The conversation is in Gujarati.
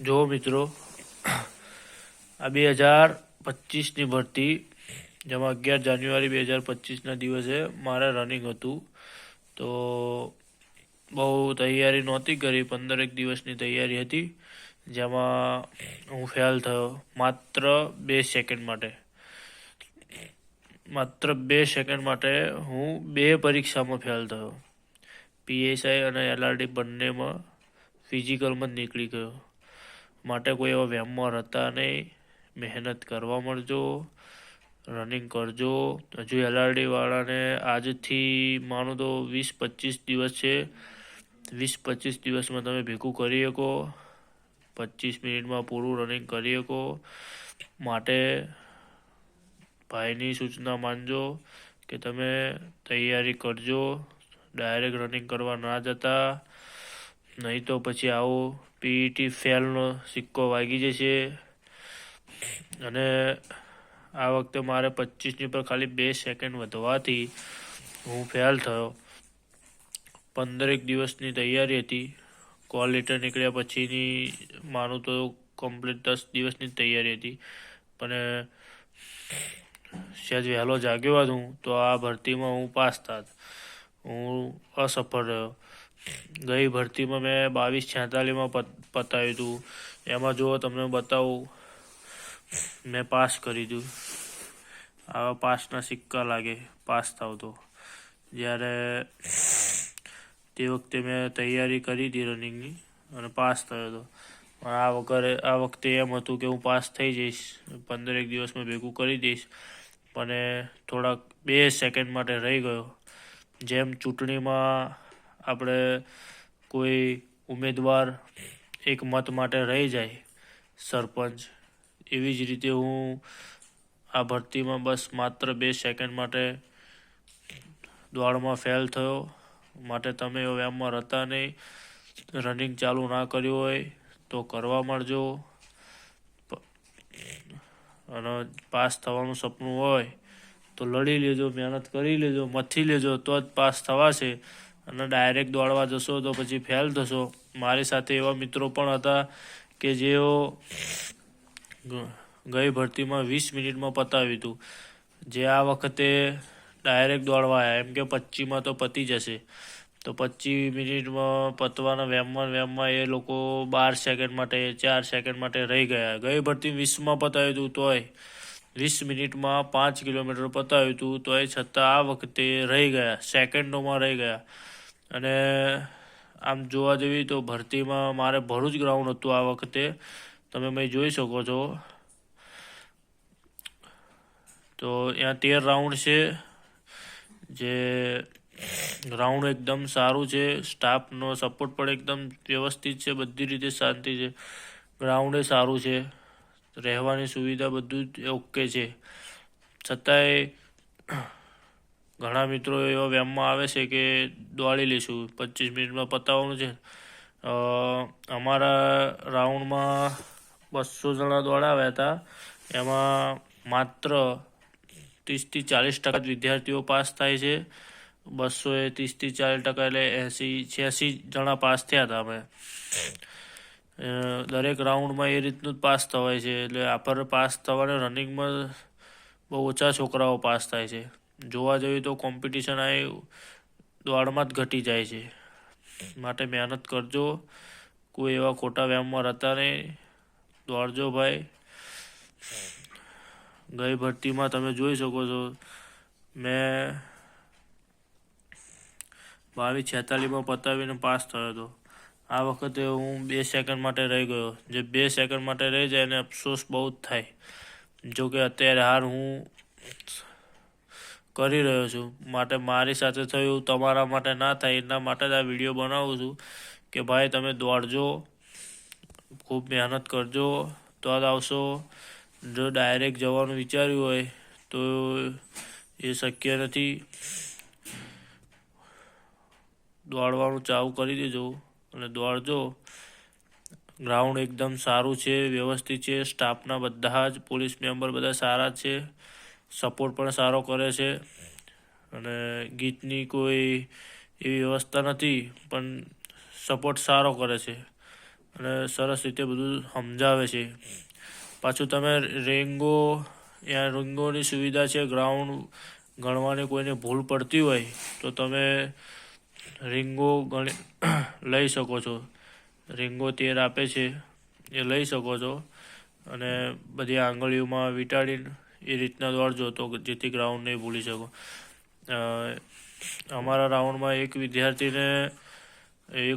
જો મિત્રો, આ બે હજાર પચીસની ભરતી, જેમાં અગિયાર જાન્યુઆરી બે હજાર પચીસના દિવસે મારે રનિંગ હતું. તો બહુ તૈયારી નહોતી કરી, પંદરેક દિવસની તૈયારી હતી, જેમાં હું ફેલ થયો, માત્ર બે સેકન્ડ માટે. માત્ર બે સેકન્ડ માટે હું બે પરીક્ષામાં ફેલ થયો. પીએસઆઈ અને એલઆરડી બંનેમાં ફિઝિકલમાં જ નીકળી ગયો. માટે કોઈ એવા વ્યાયામમાં રહેતા નહીં. મહેનત કરવા મળજો રનિંગ કરજો. હજુ એલઆરડીવાળાને આજથી માનો તો વીસ પચીસ દિવસ છે. વીસ પચીસ દિવસમાં તમે ભેગું કરી શકો. પચીસ મિનિટમાં પૂરું રનિંગ કરી શકો. માટે ભાઈની સૂચના માનજો કે તમે તૈયારી કરજો. ડાયરેક્ટ રનિંગ કરવા ના જતા. નહીં તો પછી આવો પીઈટી ફેલનો સિક્કો વાગી જશે. અને આ વખતે મારે પચીસની પર ખાલી બે સેકન્ડ વધવાથી હું ફેલ થયો. પંદરેક દિવસની તૈયારી હતી. કોલ લેટર નીકળ્યા પછીની માનું તો કમ્પ્લીટ દસ દિવસની તૈયારી હતી. પણ સહેજ વહેલો જાગ્યો હોત હું, તો આ ભરતીમાં હું પાસ થાત. હું અસફળ રહ્યો. ગઈ ભરતીમાં મેં બાવીસ છેતાલીસમાં પતાવ્યું હતું એમાં જો તમને બતાવું, મેં પાસ કરી દીધું આવા પાસના સિક્કા લાગે, પાસ થાવ તો. જ્યારે તે વખતે મેં તૈયારી કરી હતી રનિંગની અને પાસ થયો હતો પણ આ વખતે આ વખતે એમ હતું કે હું પાસ થઈ જઈશ, પંદરેક દિવસમાં ભેગું કરી દઈશ. પણ થોડાક બે સેકન્ડ માટે રહી ગયો. જેમ ચૂંટણીમાં આપણે કોઈ ઉમેદવાર એક મત માટે રહી જાય, સરપંચ, એવી જ રીતે હું આ ભરતીમાં બસ માત્ર બે સેકન્ડ માટે દોડમાં ફેલ થયો. માટે તમે વ્યાયામમાં રહેતા નહીં. રનિંગ ચાલુ ના કર્યું હોય તો કરવા માંડજો. અને પાસ થવાનું સપનું હોય તો લડી લેજો, મહેનત કરી લેજો, મથી લેજો, તો જ પાસ થવાશે. અને ડાયરેક્ટ દોડવા જશો તો પછી ફેલ થશો. મારી સાથે એવા મિત્રો પણ હતા કે જેઓ ગઈ ભરતીમાં વીસ મિનિટમાં પતાવ્યું હતું. જે આ વખતે ડાયરેક્ટ દોડવા આવ્યા એમ કે પચીમાં તો પતી જશે. તો પચીસ મિનિટમાં પતવાના વેમમાં વેમમાં એ લોકો બાર સેકન્ડ માટે, ચાર સેકન્ડ માટે રહી ગયા. ગઈ ભરતી વીસમાં પતાવ્યું હતું તોય વીસ મિનિટમાં પાંચ કિલોમીટર પતાવ્યું હતું. તોય છતાં આ વખતે રહી ગયા. સેકન્ડોમાં રહી ગયા. અને આમ જોવા જેવી તો ભરતીમાં મારે ભરૂચ ગ્રાઉન્ડ હતું આ વખતે. તમે મેં જોઈ શકો છો. તો ત્યાં તેર રાઉન્ડ છે. જે ગ્રાઉન્ડ એકદમ સારું છે. સ્ટાફનો સપોર્ટ પણ એકદમ વ્યવસ્થિત છે. બધી રીતે શાંતિ છે. ગ્રાઉન્ડે સારું છે. રહેવાની સુવિધા બધું જ ઓકે છે. છતાંય ઘણા મિત્રો એવા વ્યાયામમાં આવે છે કે દોડી લઈશું, પચીસ મિનિટમાં પતાવવાનું છે. અમારા રાઉન્ડમાં બસો જણા દોડાવ્યા હતા. એમાં માત્ર ત્રીસથી ચાલીસ ટકા વિદ્યાર્થીઓ પાસ થાય છે. બસો એ ત્રીસથી ચાલીસ ટકા એટલે એંસી, છ્યાસી જણા પાસ થયા હતા અમે. દરેક રાઉન્ડમાં એ રીતનું જ પાસ થવાય છે. એટલે આપણે પાસ થવાને રનિંગમાં બહુ ઓછા છોકરાઓ પાસ થાય છે. જોવા જઈએ તો કોમ્પિટિશન આ દોડમાં જ ઘટી જાય છે. માટે મહેનત કરજો. કોઈ એવા ખોટા વ્યાયામમાં રહેતા નહીં. દોડજો ભાઈ. ગઈ ભરતીમાં તમે જોઈ શકો છો. મેં બાવીસ છેતાલીસમાં પતાવીને પાસ થયો હતો. આ વખતે હું બે સેકન્ડ માટે રહી ગયો. જે બે સેકન્ડ માટે રહી જાય એને અફસોસ બહુ જ થાય. જો કે અત્યારે હાર હું કરી રહ્યો છું. માટે મારી સાથે થયું, તમારા માટે ના થાય, એના માટે જ આ વીડિયો બનાવું છું. કે ભાઈ, તમે દોડજો, ખૂબ મહેનત કરજો, તો જ આવશો. જો ડાયરેક્ટ જવાનું વિચાર્યું હોય, તો એ શક્ય નથી. દોડવાનું ચાલુ કરી દેજો અને દોડજો. ગ્રાઉન્ડ એકદમ સારું છે, વ્યવસ્થિત છે સ્ટાફના બધા જ પોલીસ મેમ્બર બધા સારા છે. સપોર્ટ પણ સારો કરે છે. અને ગીતની કોઈ એવી વ્યવસ્થા નથી, પણ સપોર્ટ સારો કરે છે. અને સરસ રીતે બધું સમજાવે છે. પાછું તમે રેંગો ત્યાં રેંગોની સુવિધા છે, ગ્રાઉન્ડ ગણવાની કોઈને ભૂલ પડતી હોય, તો તમે રીંગો ગણી લઈ શકો છો. રીંગો તેર આપે છે, એ લઈ શકો છો. અને બધી આંગળીઓમાં વીંટાળીને એ રીતના દોડ જોતો જેથી ગ્રાઉન્ડ નહીં ભૂલી શકો. અમારા રાઉન્ડમાં એક વિદ્યાર્થીને એક